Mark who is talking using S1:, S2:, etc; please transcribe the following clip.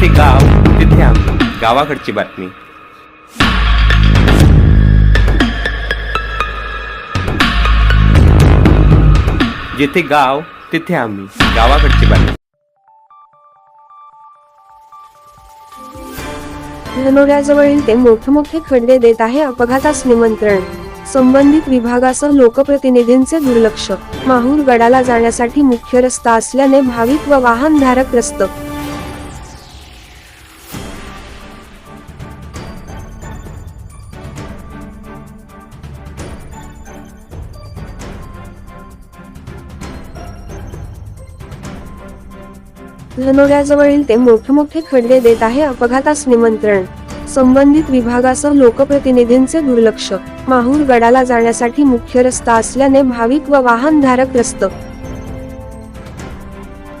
S1: जिथे गाव तिथे आम्ही गावाकडची बातमी. जिथे गाव तिथे आम्ही. गावाकडची बातमी.
S2: धनोऱ्याजवळील ते मोठे मोठे खड्डे देत आहे अपघातास निमंत्रण. संबंधित विभागासह लोकप्रतिनिधींचे दुर्लक्ष. माहूर गडाला जाण्यासाठी मुख्य रस्ता असल्याने भाविक व वाहनधारक रस्त धनोऱ्याजवळील ते मोठे मोठे खड्डे देत आहे अपघातास निमंत्रण. संबंधित विभागासह लोकप्रतिनिधींचे दुर्लक्ष. माहूर गडाला जाण्यासाठी मुख्य रस्ता असल्याने भाविक व वाहनधारक रस्त